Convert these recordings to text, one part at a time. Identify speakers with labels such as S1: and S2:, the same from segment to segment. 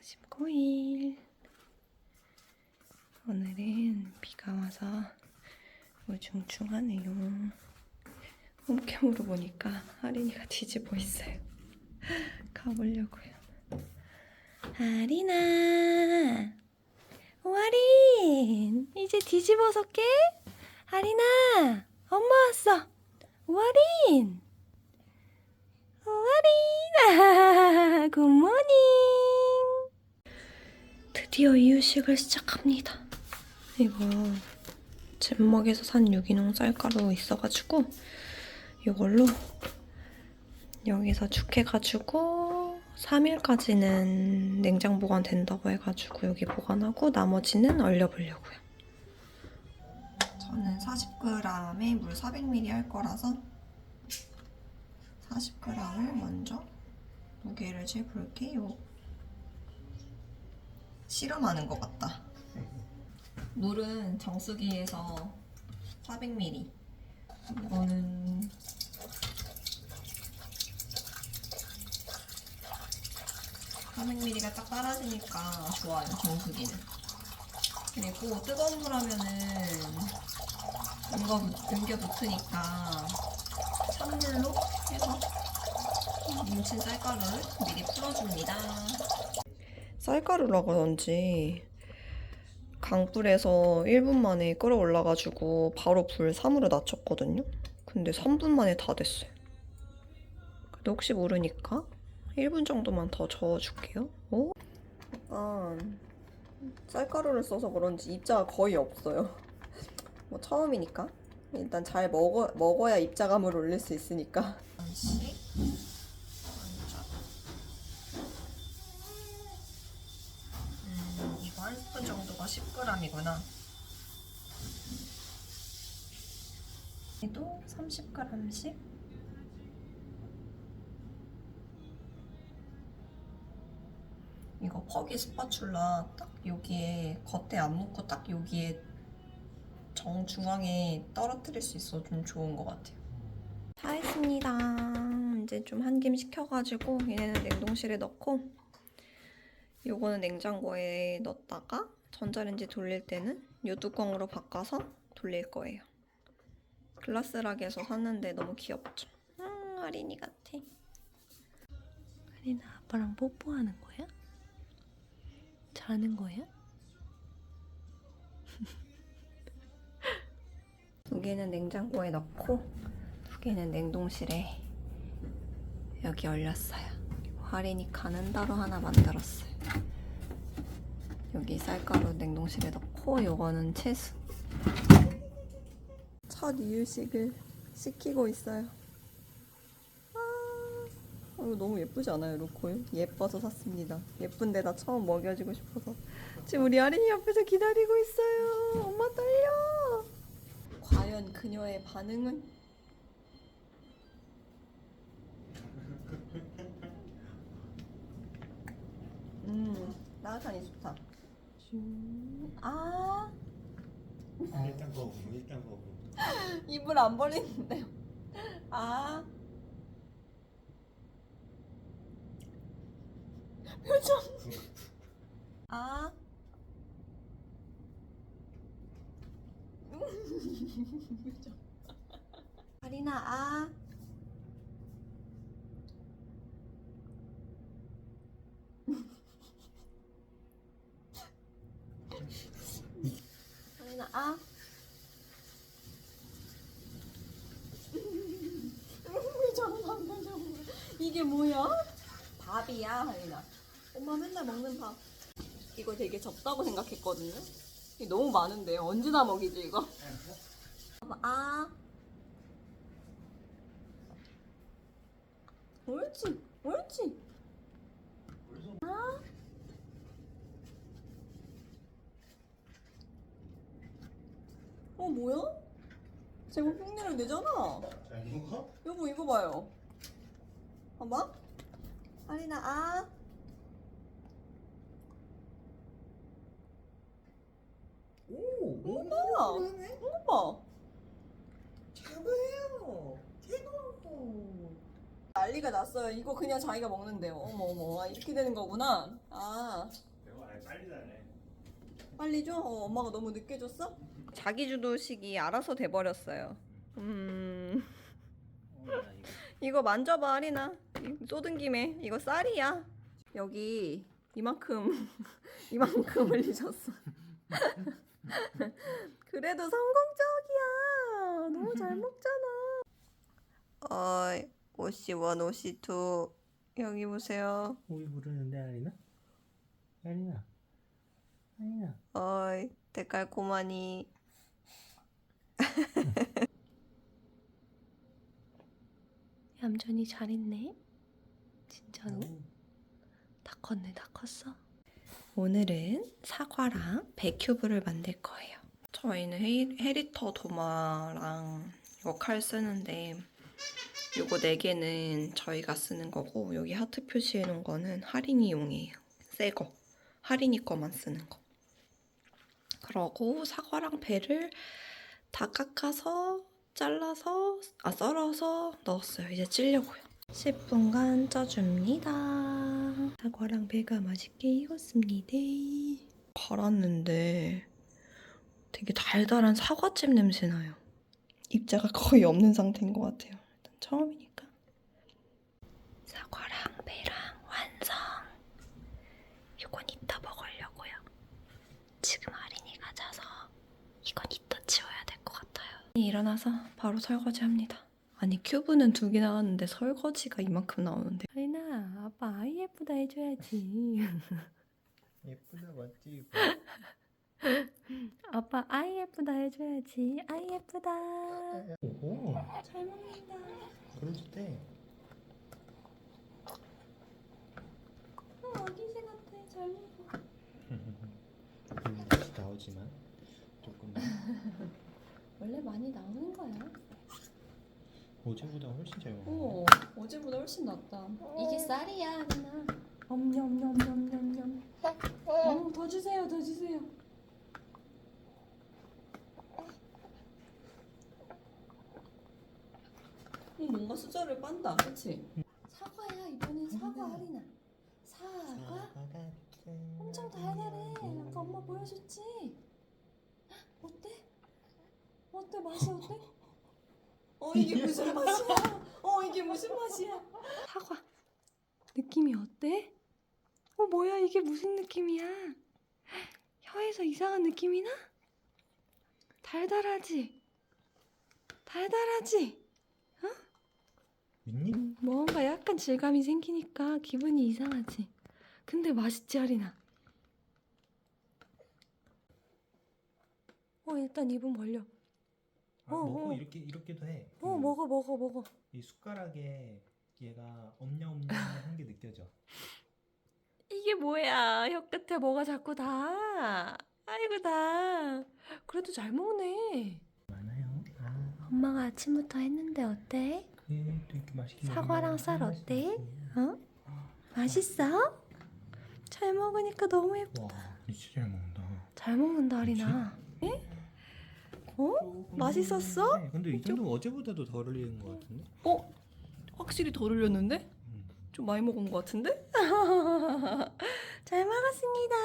S1: 45일. 오늘은 비가 와서 우중충하네요. 홈캠으로 보니까 하린이가 뒤집어 있어요. 가보려고요. 하린아, 와린, 이제 뒤집어서 깨? 하린아, 엄마 왔어. 와린, 와린, 굿모닝. 드디어 이유식을 시작합니다. 이거 잼먹에서 산 유기농 쌀가루 있어가지고 이걸로 여기서 죽해가지고 3일까지는 냉장 보관 된다고 해가지고 여기 보관하고 나머지는 얼려보려고요. 저는 40g에 물 400ml 할 거라서 40g을 먼저 무게를 재볼게요. 실험하는 것 같다. 물은 정수기에서 400ml. 이거는 400ml가 딱 따라지니까 좋아요, 정수기는. 그리고 뜨거운 물 하면은 응거, 응겨 붙으니까 찬물로 해서 뭉친 쌀가루를 미리 풀어줍니다. 쌀가루라 그런지 강불에서 1분 만에 끓어올라가지고 바로 불 3으로 낮췄거든요. 근데 3분 만에 다 됐어요. 근데 혹시 모르니까 1분 정도만 더 저어줄게요. 오? 약간 쌀가루를 써서 그런지 입자가 거의 없어요. 뭐 처음이니까 일단 잘 먹어, 먹어야 입자감을 올릴 수 있으니까. 하나씩 먼저. 음, 이거 한 스푼 정도가 10g이구나. 얘도 30g씩. 이거 퍼기 스파츌라 딱 여기에 겉에 안 묻고 딱 여기에 정중앙에 떨어뜨릴 수 있어 좀 좋은 것 같아요. 다 했습니다. 이제 좀 한 김 식혀가지고 얘네는 냉동실에 넣고 요거는 냉장고에 넣었다가 전자레인지 돌릴 때는 요 뚜껑으로 바꿔서 돌릴 거예요. 글라스락에서 샀는데 너무 귀엽죠? 음, 아린이 같아. 아린아 아빠랑 뽀뽀하는 거야? 자는 거야? 두 개는 냉장고에 넣고 두 개는 냉동실에 여기 얼렸어요. 할인이 가는 따로 하나 만들었어요. 여기 쌀가루 냉동실에 넣고 요거는 채수. 첫 이유식을 시키고 있어요. 아, 어, 이거 너무 예쁘지 않아요, 로코요? 예뻐서 샀습니다. 예쁜데다 처음 먹여주고 싶어서. 지금 우리 아린이 옆에서 기다리고 있어요. 엄마 떨려. 과연 그녀의 반응은? 음, 나가니 좋다. 슈, 아,
S2: 일단 거부 일단 거부
S1: 입을 안 벌리는데요. 아. 표정. 아. 표정. 아리나 아. 아리나 아. 표정 표정. 이게 뭐야? 밥이야, 하리나. 엄마 맨날 먹는 밥. 이거 되게 적다고 생각했거든요. 이게 너무 많은데요. 언제 다 먹이지 이거? 아. 옳지, 옳지. 아. 어 뭐야? 제목 흉내를 내잖아.
S2: 잘 먹어?
S1: 여보 이거 봐요. 봐봐. 아리나 아.
S2: 오
S1: 이거 봐. 이거 봐.
S2: 최고예요 최고
S1: 난리가 났어요. 이거 그냥 자기가 먹는데요. 어머 어머 아, 이렇게 되는 거구나. 아
S2: 아예 빨리 자네.
S1: 빨리 줘? 어, 엄마가 너무 늦게 줬어? 자기 주도식이 알아서 돼버렸어요. 음
S2: 이거.
S1: 만져봐 아리나. 이- 쏟은 김에 이거 쌀이야. 여기 이만큼 이만큼 흘리셨어. 그래도 성공적이야. 너무 잘 먹잖아. 어이 오씨 원 오씨 투 여기 보세요.
S2: 오이 부르는데 아리나? 아리나. 아리나.
S1: 어이 데칼코마니 얌전히 잘했네. 진짜로? 다 컸네 다 컸어. 오늘은 사과랑 베큐브를 만들 거예요. 저희는 헤리, 헤리터 도마랑 이거 칼 쓰는데 요거 4개는 저희가 쓰는 거고 여기 하트 표시해 놓은 거는 할인이용이에요. 새 거. 할인이 거만 쓰는 거. 그러고 사과랑 배를 다 깎아서 잘라서 아 썰어서 넣었어요. 이제 찌려고요. 10분간 쪄줍니다. 사과랑 배가 맛있게 익었습니다. 갈았는데 되게 달달한 사과잼 냄새 나요. 입자가 거의 없는 상태인 것 같아요. 일단 처음이니까. 사과랑 배랑 완성. 이건 이따 먹으려고요. 지금 아린이가 자서 이건 이따 치워야 될 것 같아요. 일어나서 바로 설거지 합니다. 아니 큐브는 두 개 나왔는데 설거지가 이만큼 나오는데. 아린아, 아빠 아이 예쁘다 해줘야지.
S2: 예쁘다 맞지 이거.
S1: 아빠 아이 예쁘다 해줘야지. 아이 예쁘다.
S2: 오.
S1: 잘 먹는다.
S2: 그래도 돼.
S1: 어, 아기새 같아. 잘 먹어.
S2: 음, 다시 나오지만 조금
S1: 원래 많이 나오는 거야.
S2: 어제보다 훨씬 잘 먹어.
S1: 오, 어제보다 훨씬 낫다. 이게 쌀이야, 아린아. 엄냠냠냠냠냠. 어, 더 주세요, 더 주세요. 어, 뭔가 수저를 빤다, 그치? 사과야, 이번엔 사과, 아린아. 사과? 엄청 달달해. 아까 엄마 보여줬지? 어때? 맛이 어때? 어 이게 무슨 맛이야? 어 이게 무슨 맛이야? 사과 느낌이 어때? 어 뭐야 이게 무슨 느낌이야? 혀에서 이상한 느낌이 나? 달달하지? 달달하지?
S2: 윗니?
S1: 뭔가 약간 질감이 생기니까 기분이 이상하지? 근데 맛있지 아리나? 어 일단 입은 벌려
S2: 아,
S1: 어,
S2: 먹어
S1: 어.
S2: 이렇게 이렇게도 해.
S1: 어
S2: 그,
S1: 먹어 먹어 먹어
S2: 이 숟가락에 얘가 엄냐엄냐 한 게 느껴져.
S1: 이게 뭐야? 혀 끝에 뭐가 자꾸 다. 아이고 다. 그래도 잘 먹네.
S2: 많아요. 아,
S1: 엄마가 아침부터 했는데 어때?
S2: 그래 또 이렇게 맛있게
S1: 사과랑
S2: 쌀할 맛이
S1: 어때? 어? 맛있어? 잘 먹으니까 너무 예뻐.
S2: 와, 진짜 잘 먹는다.
S1: 잘 먹는다 아리나. 예? 어? 맛있었어?
S2: 네, 근데 이 정도 어제보다도 덜 흘리는 것 같은데?
S1: 어? 확실히 덜 흘렸는데?
S2: 음.
S1: 좀 많이 먹은 것 같은데? 잘 먹었습니다.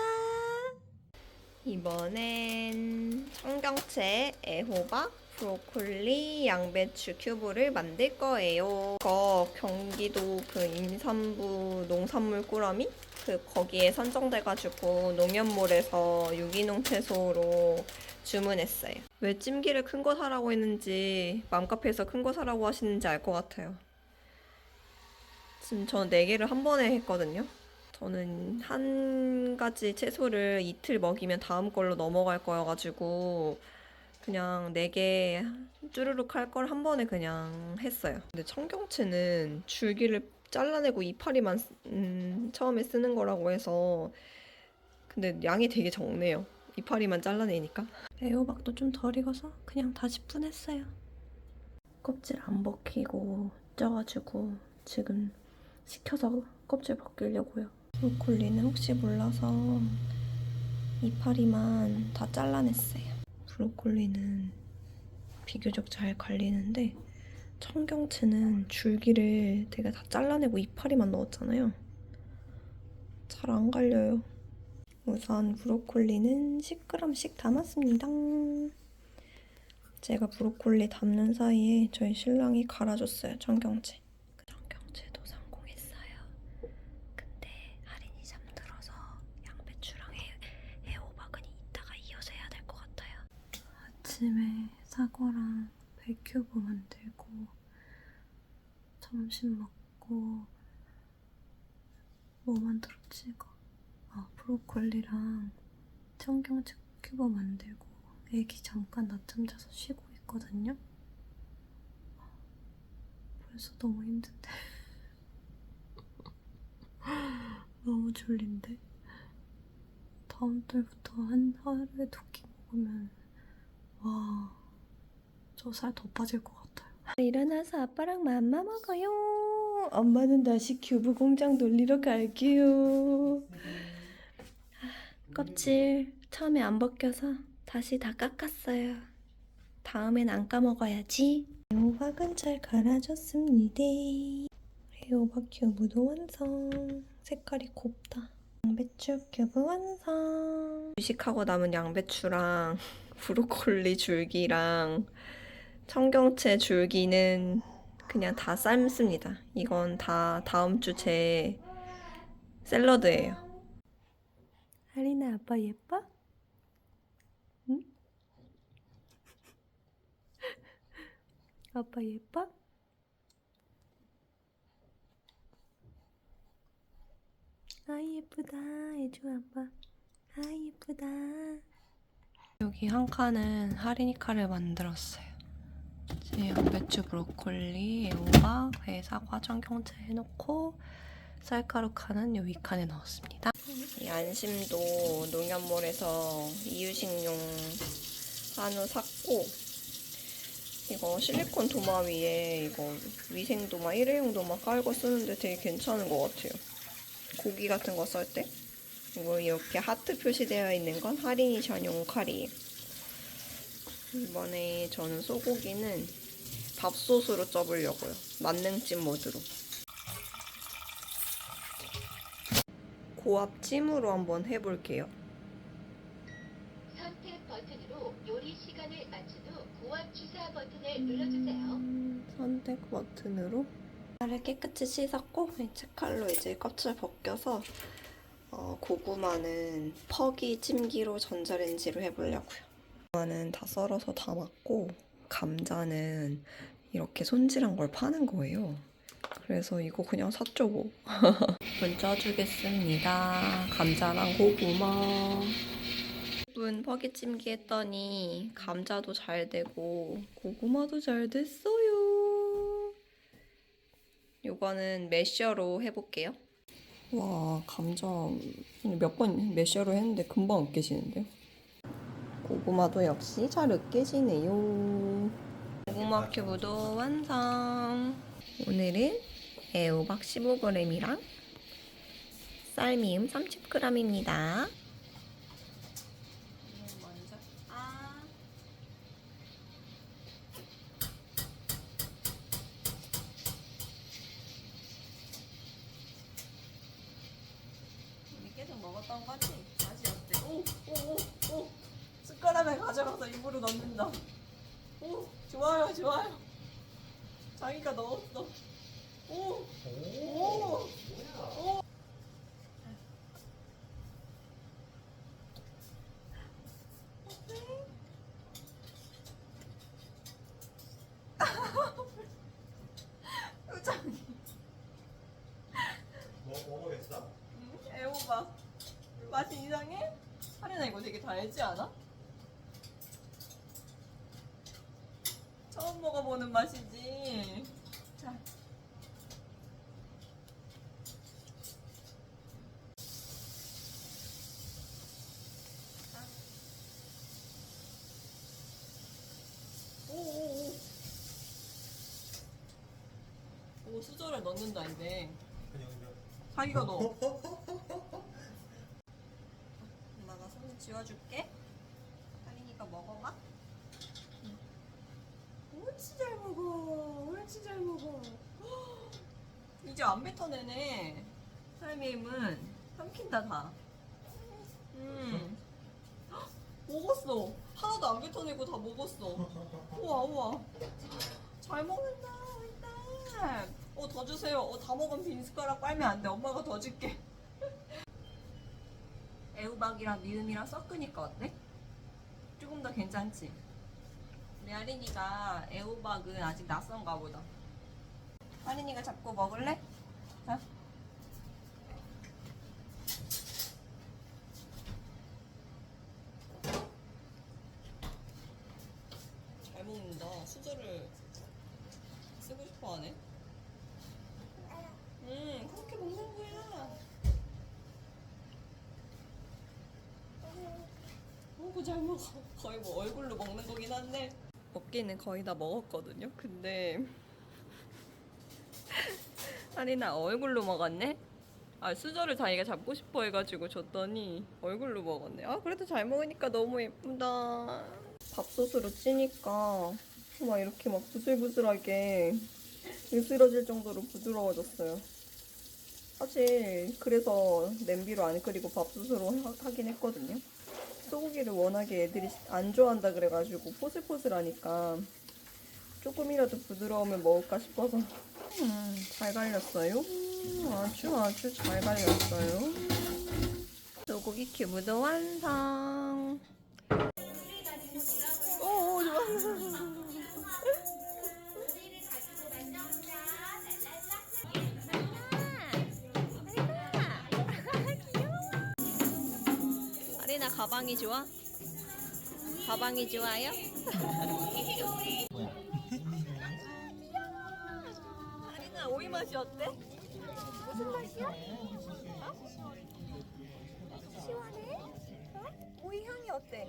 S1: 이번엔 청경채, 애호박, 브로콜리, 양배추 큐브를 만들 거예요. 이거 경기도 그 임산부 농산물 꾸러미? 그 거기에 선정돼가지고 농협몰에서 유기농 채소로 주문했어요. 왜 찜기를 큰 거 사라고 했는지 맘카페에서 큰 거 사라고 하시는지 알 것 같아요. 지금 저는 4개를 한 번에 했거든요. 저는 한 가지 채소를 이틀 먹이면 다음 걸로 넘어갈 거여가지고 그냥 4개 쭈르륵 할 걸 한 번에 그냥 했어요. 근데 청경채는 줄기를 잘라내고 이파리만 쓰- 음, 처음에 쓰는 거라고 해서 근데 양이 되게 적네요. 이파리만 잘라내니까. 애호박도 좀 덜 익어서 그냥 다시 푼했어요. 껍질 안 벗기고 쪄가지고 지금 식혀서 껍질 벗기려고요. 브로콜리는 혹시 몰라서 이파리만 다 잘라냈어요. 브로콜리는 비교적 잘 갈리는데 청경채는 줄기를 되게 다 잘라내고 이파리만 넣었잖아요. 잘 안 갈려요. 우선 브로콜리는 10g씩 담았습니다. 제가 브로콜리 담는 사이에 저희 신랑이 갈아줬어요, 청경채. 그 청경채도 성공했어요. 근데 할인이 잠들어서 양배추랑 애, 애호박은 이따가 이어서 해야 될 것 같아요. 아침에 사과랑 백큐브 만들고 점심 먹고 뭐 만들었지 이거? 아 브로콜리랑 청경채 큐브 만들고 애기 잠깐 낮잠 자서 쉬고 있거든요. 벌써 너무 힘든데 너무 졸린데 다음 달부터 한 하루에 두 끼 먹으면 와, 저 살 더 빠질 것 같아요. 일어나서 아빠랑 맘마 먹어요. 엄마는 다시 큐브 공장 돌리러 갈게요. 껍질 처음에 안 벗겨서 다시 다 깎았어요. 다음엔 안 까먹어야지. 애호박은 잘 갈아줬습니다. 애호박 큐브도 완성. 색깔이 곱다. 양배추 큐브 완성. 유식하고 남은 양배추랑 브로콜리 줄기랑 청경채 줄기는 그냥 다 삶습니다. 이건 다 다음 주 제 샐러드예요. 할리나 아빠 예뻐? 응? 아빠 예뻐? 아 예쁘다 해줘 아빠 아 예쁘다 여기 한 칸은 하리니카를 만들었어요. 이제 양배추, 브로콜리, 애호박, 회, 사과, 청경채 해놓고 쌀가루 칸은 여기 칸에 넣었습니다. 이 안심도 농협몰에서 이유식용 한우 샀고 이거 실리콘 도마 위에 이거 위생 도마 일회용 도마 깔고 쓰는데 되게 괜찮은 것 같아요. 고기 같은 거 썰 때 이거 이렇게 하트 표시되어 있는 건 할인이 전용 칼이에요. 이번에 저는 소고기는 밥솥으로 쪄보려고요. 만능찜 모드로. 고압 찜으로 한번 해볼게요.
S3: 선택 버튼으로 요리 시간을 맞춘 후 고압 주사 버튼을 눌러주세요.
S1: 음, 선택 버튼으로 알을 깨끗이 씻었고 이제 칼로 이제 껍질 벗겨서 어, 고구마는 퍽이 찜기로 전자레인지로 해보려고요. 고구마는 다 썰어서 담았고 감자는 이렇게 손질한 걸 파는 거예요. 그래서 이거 그냥 샀죠 뭐. 분 쪄주겠습니다. 감자랑 고구마. 분 퍽이 찜기 했더니 감자도 잘 되고 고구마도 잘 됐어요. 요거는 매셔로 해볼게요. 와 감자 몇번 매셔로 했는데 금방 으깨지는데요. 고구마도 역시 잘 으깨지네요. 고구마 큐브도 완성. 오늘은 애호박 15g이랑 쌀미음 30g입니다. 달지 않아? 처음 먹어보는 맛이지. 자. 오오오. 오 수저를 넣는다 이제. 자기가 넣어. 엄마가 손 지워줄게. 할인이가 먹어봐. 오, 옳지 잘 먹어. 옳지 잘 먹어. 이제 안 뱉어내네. 힘은 삼킨다 다. 음. 헉, 먹었어. 하나도 안 뱉어내고 다 먹었어. 우와 우와. 잘 먹는다 딸. 어더 주세요. 어, 다 먹은 빈 숟가락 빨면 안 돼. 엄마가 더 줄게. 애호박이랑 미음이랑 섞으니까 어때? 조금 더 괜찮지? 우리 아린이가 애호박은 아직 낯선가 보다. 아린이가 잡고 먹을래? 자. 잘 먹는다. 수저를 쓰고 싶어 하네. 음, 그렇게 먹는 거야. 어구 잘 먹어. 거의 뭐 얼굴로 먹는 거긴 한데 먹기는 거의 다 먹었거든요. 근데 아리나 얼굴로 먹었네. 아 수저를 자기가 잡고 싶어 해가지고 줬더니 얼굴로 먹었네. 아 그래도 잘 먹으니까 너무 예쁘다. 밥솥으로 찌니까 막 이렇게 막 부슬부슬하게 으스러질 정도로 부드러워졌어요. 사실 그래서 냄비로 안 끓이고 밥솥으로 하- 하긴 했거든요. 소고기를 워낙에 애들이 안 좋아한다 그래가지고 포슬포슬하니까 조금이라도 부드러우면 먹을까 싶어서 음, 잘 갈렸어요. 음, 아주 아주 잘 갈렸어요. 소고기 큐브도 완성. 가방이 좋아? 가방이 좋아요? 아리나 오이 맛이 어때? 무슨 맛이야? 어? 시원해? 어? 오이 향이 어때?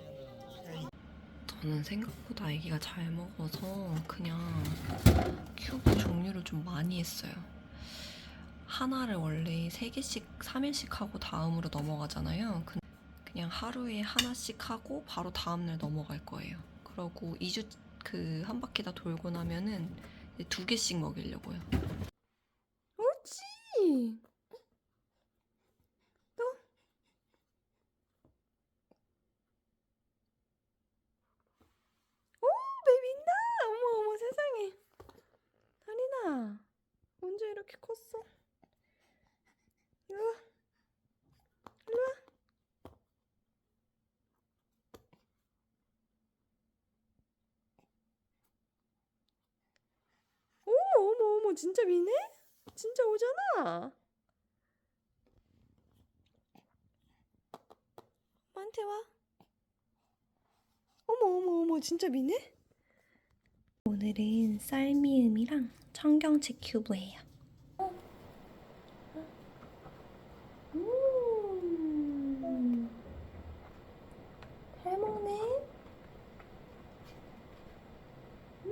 S1: 저는 생각보다 아기가 잘 먹어서 그냥 큐브 종류를 좀 많이 했어요. 하나를 원래 3개씩, 3일씩 하고 다음으로 넘어가잖아요. 근- 그냥 하루에 하나씩 하고 바로 다음날 넘어갈 거예요. 그러고 2주 그 한 바퀴 다 돌고 나면은 두 개씩 먹이려고요. 옳지. 또. 오, 베비인다. 어머 어머 세상에. 다리나. 언제 이렇게 컸어? 일로 와. 일로 와. 어머 어머 진짜 미네? 진짜 오잖아. 엄마한테 와. 어머 어머 어머 진짜 미네? 오늘은 쌀미음이랑 청경채 큐브예요. 음, 잘 먹네. 음,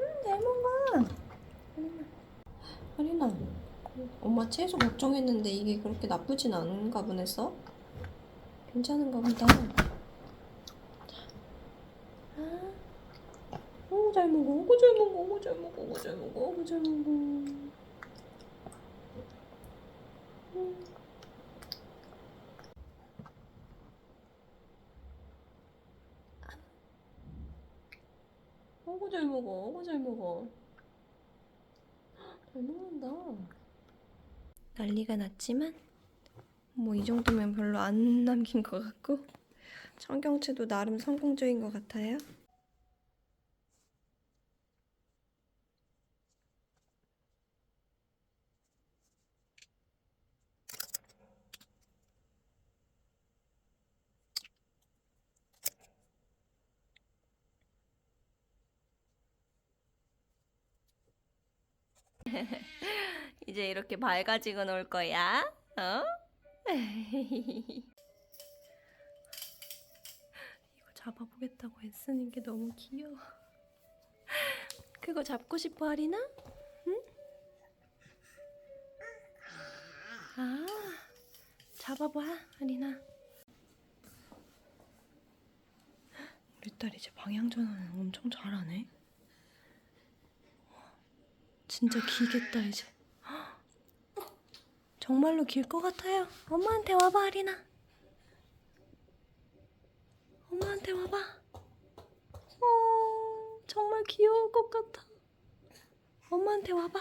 S1: 음, 잘 먹어. 아리나, 엄마 채소 걱정했는데 이게 그렇게 나쁘진 않은가 보네 써? 괜찮은가 보다. 자. 아. 잘 먹어, 어우 잘 먹어, 어우 잘 먹어, 어우 잘 먹어, 어우 잘 먹어. 음. 어우 잘 먹어, 어우 잘 먹어. 잘 먹는다. 난리가 났지만 뭐 이 정도면 별로 안 남긴 것 같고 청경채도 나름 성공적인 것 같아요. 이제 이렇게 밝아지고 놀 거야. 어? 이거 잡아보겠다고 애쓰는 게 너무 귀여워. 그거 잡고 싶어, 아리나? 응? 아, 잡아봐, 아리나. 우리 딸 이제 방향 전환을 엄청 잘하네. 진짜 기겠다 이제. 정말로 길 것 같아요. 엄마한테 와봐 아리나. 엄마한테 와봐. 어, 정말 귀여울 것 같아. 엄마한테 와봐.